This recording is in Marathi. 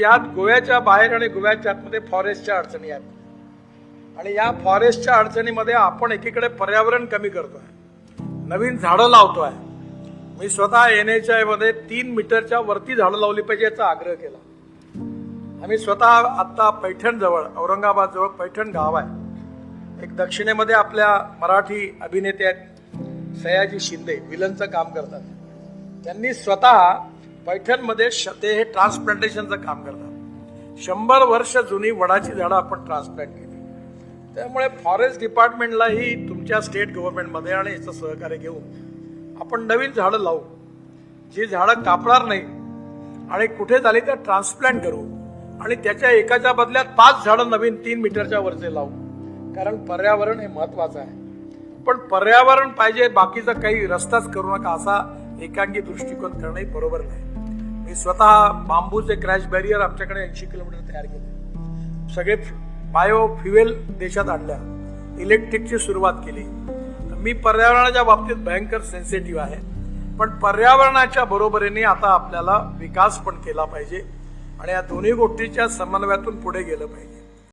यात गोव्याच्या बाहेर आणि गोव्याच्या आतमध्ये फॉरेस्टच्या अडचणी आहेत. आणि या फॉरेस्टच्या अडचणीमध्ये आपण एकीकडे पर्यावरण कमी करतोय. नवीन झाडं लावतोय. मी स्वतः एन एच आयमध्ये तीन मीटरच्या वरती झाडं लावली पाहिजे याचा आग्रह केला. आम्ही स्वतः आत्ता पैठण जवळ औरंगाबाद जवळ पैठण गाव आहे. एक दक्षिणेमध्ये आपल्या मराठी अभिनेते आहेत सयाजी शिंदे विलनचं काम करतात. त्यांनी स्वतः पैठणमध्ये श ते हे ट्रान्सप्लांटेशनचं काम करतात. शंभर वर्ष जुनी वडाची झाडं आपण ट्रान्सप्लांट केली. त्यामुळे फॉरेस्ट डिपार्टमेंटलाही तुमच्या स्टेट गव्हर्नमेंटमध्ये आणि याचं सहकार्य घेऊन आपण नवीन झाडं लावू. जी झाडं कापणार नाही आणि कुठे झाली तर ट्रान्सप्लांट करू आणि त्याच्या एकाच्या बदल्यात पाच झाडं नवीन तीन मीटरच्या वरचे लावू. कारण पर्यावरण हे महत्वाचं आहे. पण पर्यावरण पाहिजे बाकीचा काही रस्ताच करू नका असा एकांगी दृष्टिकोन करणंही बरोबर नाही. मी स्वतः बांबूचे क्रॅश बॅरियर आमच्याकडे ऐंशी किलोमीटर तयार केले. सगळे बायो फ्युएल देशात आणल्या. इलेक्ट्रिकची सुरुवात केली. तर मी पर्यावरणाच्या बाबतीत भयंकर सेन्सिटिव्ह आहे. पण पर्यावरणाच्या बरोबरीने आता आपल्याला विकास पण केला पाहिजे. आणि या दोन्ही गोष्टीच्या समन्वयातून पुढे गेलं पाहिजे.